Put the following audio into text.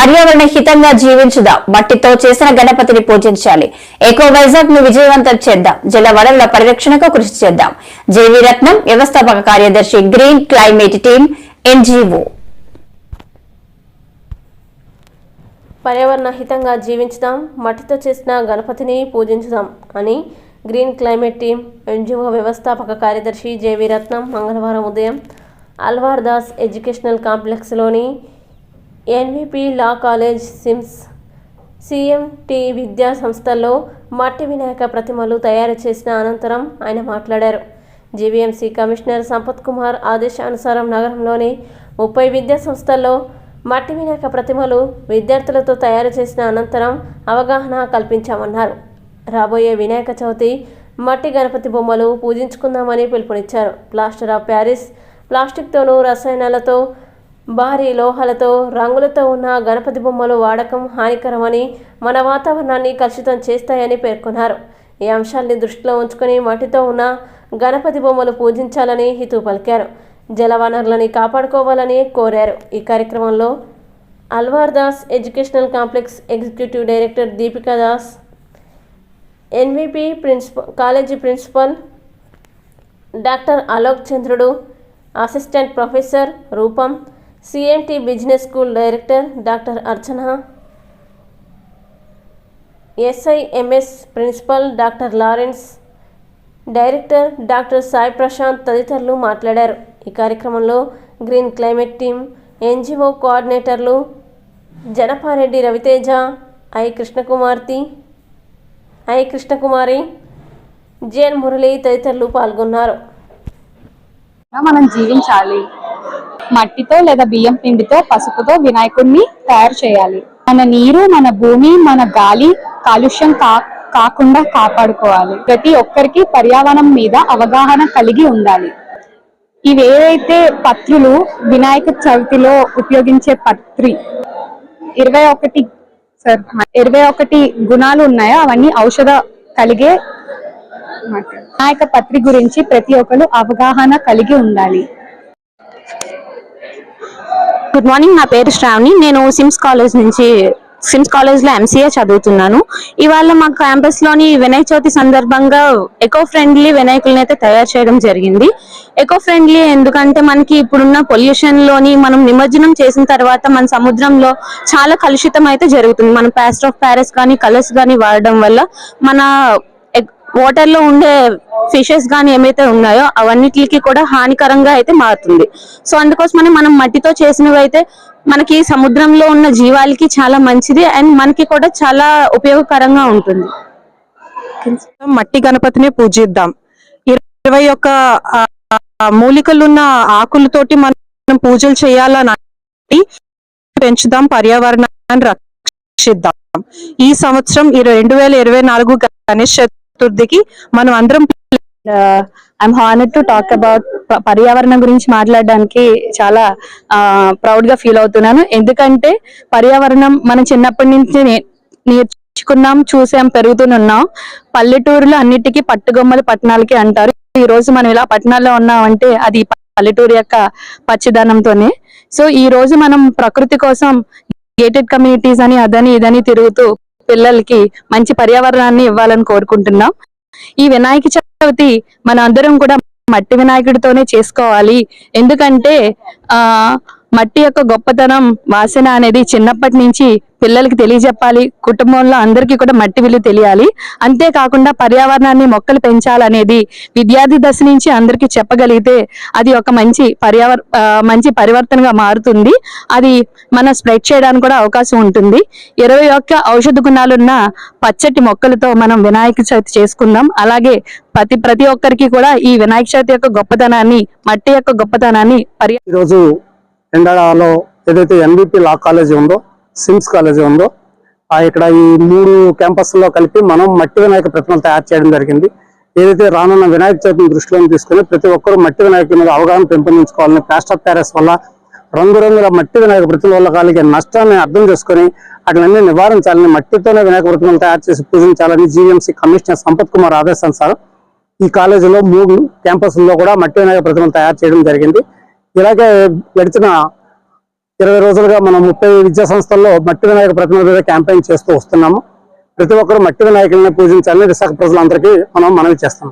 పర్యావరణ హితంగా జీవించుదాం. మట్టితో చేసిన గణపతిని పూజించాలి. ఎకో వైజాగ్ను విజయవంతం చేద్దాం. జల వనరుల పరిరక్షణకు కృషి చేద్దాం. జేవీ రత్నం వ్యవస్థాపక కార్యదర్శి గ్రీన్ క్లైమేట్ టీం ఎన్జీఓ పర్యావరణ హితంగా జీవించుదాం. మట్టితో చేసిన గణపతిని పూజించుదాం అని గ్రీన్ క్లైమేట్ టీం ఎన్జిఓ వ్యవస్థాపక కార్యదర్శి జేవి రత్నం మంగళవారం ఉదయం Alwar Das educational కాంప్లెక్స్లోని N V P law college SIMS C M T విద్యా సంస్థల్లో మట్టి వినాయక ప్రతిమలు తయారు చేసిన అనంతరం ఆయన మాట్లాడారు. జీవీఎంసీ కమిషనర్ సంపత్ కుమార్ ఆదేశానుసారం నగరంలోని ముప్పై విద్యా సంస్థల్లో మట్టి వినాయక ప్రతిమలు విద్యార్థులతో తయారు చేసిన అనంతరం అవగాహన కల్పించామన్నారు. రాబోయే వినాయక చవితి మట్టి గణపతి బొమ్మలు పూజించుకుందామని పిలుపునిచ్చారు. ప్లాస్టర్ ఆఫ్ ప్యారిస్ ప్లాస్టిక్తోనూ రసాయనాలతో భారీ లోహాలతో రంగులతో ఉన్న గణపతి బొమ్మలు వాడకం హానికరమని మన వాతావరణాన్ని కలుషితం చేస్తాయని పేర్కొన్నారు. ఈ అంశాల్ని దృష్టిలో ఉంచుకొని మట్టితో ఉన్న గణపతి బొమ్మలు పూజించాలని హితవు పలికారు. జలవనరులని కాపాడుకోవాలని కోరారు. ఈ కార్యక్రమంలో Alwar Das educational complex executive director Deepika Das N V P principal college principal doctor Alok Chandrudu assistant professor Rupam C M T business school director doctor Archana S I M S principal doctor Lawrence director doctor Sai Prashanth తదితరులు మాట్లాడారు. ఈ కార్యక్రమంలో green climate team N G O కోఆర్డినేటర్లు Janapareddy Raviteja I Krishnakumari I Krishnakumari J N Murali తదితరులు పాల్గొన్నారు. మనం జీవించాలి. మట్టితో లేదా బియ్యం పిండితో పసుపుతో వినాయకుడిని తయారు చేయాలి. మన నీరు మన భూమి మన గాలి కాలుష్యం కా కాకుండా కాపాడుకోవాలి. ప్రతి ఒక్కరికి పర్యావరణం మీద అవగాహన కలిగి ఉండాలి. ఇవేవైతే పత్రులు వినాయక చవితిలో ఉపయోగించే పత్రి ఇరవై ఒకటి సార్ ఇరవై ఒకటి గుణాలు ఉన్నాయో అవన్నీ ఔషధ కలిగే వినాయక పత్రి గురించి ప్రతి ఒక్కరు అవగాహన కలిగి ఉండాలి. గుడ్ మార్నింగ్ నా పేరు శ్రావణి. నేను సిమ్స్ కాలేజ్ నుంచి సిమ్స్ కాలేజ్లో ఎంసీఏ చదువుతున్నాను. ఇవాళ మా క్యాంపస్లోని వినాయక చవితి సందర్భంగా ఎకో ఫ్రెండ్లీ వినాయకులని అయితే తయారు చేయడం జరిగింది. ఎకో ఫ్రెండ్లీ ఎందుకంటే మనకి ఇప్పుడున్న పొల్యూషన్లోని మనం నిమజ్జనం చేసిన తర్వాత మన సముద్రంలో చాలా కలుషితం అయితే జరుగుతుంది. మనం ప్లాస్టర్ ఆఫ్ ప్యారిస్ కానీ కలర్స్ కానీ వాడడం వల్ల మన వాటర్లో ఉండే ఫిషెస్ కానీ ఏమైతే ఉన్నాయో అవన్నిటికి కూడా హానికరంగా అయితే మారుతుంది. సో అందుకోసమని మనం మట్టితో చేసినవి అయితే మనకి సముద్రంలో ఉన్న జీవాలకి చాలా మంచిది అండ్ మనకి కూడా చాలా ఉపయోగకరంగా ఉంటుంది. మట్టి గణపతిని పూజిద్దాం. ఇరవై ఒక్క మూలికలు ఉన్న మూలికలున్న ఆకులతోటి మనం పూజలు చేయాలని పెంచుదాం పర్యావరణాన్ని రక్షిద్దాం. ఈ సంవత్సరం ఈ రెండు వేల ఇరవై నాలుగు గణేష్ చతుర్థికి మనం అందరం I'm honour to talk about పర్యావరణం గురించి మాట్లాడడానికి చాలా ప్రౌడ్గా ఫీల్ అవుతున్నాను. ఎందుకంటే పర్యావరణం మనం చిన్నప్పటి నుంచి నేర్చుకున్నాం చూసాం పెరుగుతున్నాం పల్లెటూరులో అన్నిటికీ పట్టుగొమ్మలు పట్టణాలకి అంటారు. ఈ రోజు మనం ఇలా పట్టణాల్లో ఉన్నామంటే అది పల్లెటూరు యొక్క పచ్చిదనంతోనే. సో ఈ రోజు మనం ప్రకృతి కోసం గేటెడ్ కమ్యూనిటీస్ అని అదని ఇదని తిరుగుతూ పిల్లలకి మంచి పర్యావరణాన్ని ఇవ్వాలని కోరుకుంటున్నాం. ఈ వినాయక చవితి మన అందరం కూడా మట్టి వినాయకుడితోనే చేసుకోవాలి. ఎందుకంటే ఆ మట్టి యొక్క గొప్పతనం వాసన అనేది చిన్నప్పటి నుంచి పిల్లలకి తెలియజెప్పాలి. కుటుంబంలో అందరికీ కూడా మట్టి విలువ తెలియాలి. అంతేకాకుండా పర్యావరణాన్ని మొక్కలు పెంచాలనేది విద్యార్థి దశ నుంచి అందరికీ చెప్పగలిగితే అది ఒక మంచి పర్యావర మంచి పరివర్తనగా మారుతుంది. అది మనం స్ప్రెడ్ చేయడానికి కూడా అవకాశం ఉంటుంది. ఇరవై ఒక్క ఔషధ గుణాలున్న పచ్చటి మొక్కలతో మనం వినాయక చవితి చేసుకుందాం. అలాగే ప్రతి ప్రతి ఒక్కరికి కూడా ఈ వినాయక చవితి యొక్క గొప్పతనాన్ని మట్టి యొక్క గొప్పతనాన్ని పర్యా ఈరోజు ఎండాడలో ఏదైతే N B P law college ఉందో సిమ్స్ కాలేజీ ఉందో ఇక్కడ ఈ మూడు క్యాంపస్లో కలిపి మనం మట్టి వినాయక ప్రతిమలు తయారు చేయడం జరిగింది. ఏదైతే రానున్న వినాయక చవితిని దృష్టిలో తీసుకుని ప్రతి ఒక్కరూ మట్టి వినాయకుడి మీద అవగాహన పెంపొందించుకోవాలని ప్లాస్టర్ ఆఫ్ ప్యారెస్ వల్ల రంగురంగుల మట్టి వినాయక ప్రతిమల వల్ల కలిగే నష్టాన్ని అర్థం చేసుకొని అట్లన్నీ నివారించాలని మట్టితోనే వినాయక ప్రతిమలు తయారు చేసి పూజించాలని జీఎంసీ కమిషనర్ సంపత్ కుమార్ ఆదేశానుసారం ఈ కాలేజీలో మూడు క్యాంపస్లో కూడా మట్టి వినాయక ప్రతిమలు తయారు చేయడం జరిగింది. ఇలాగే గడిచిన ఇరవై రోజులుగా మనం ముప్పై విద్యా సంస్థల్లో మట్టి వినాయక ప్రతిమల మీద క్యాంపెయిన్ చేస్తూ వస్తున్నాము. ప్రతి ఒక్కరు మట్టి వినాయకుల్ని పూజించాలని విశాఖ ప్రజలందరికీ మనం మనవి చేస్తాం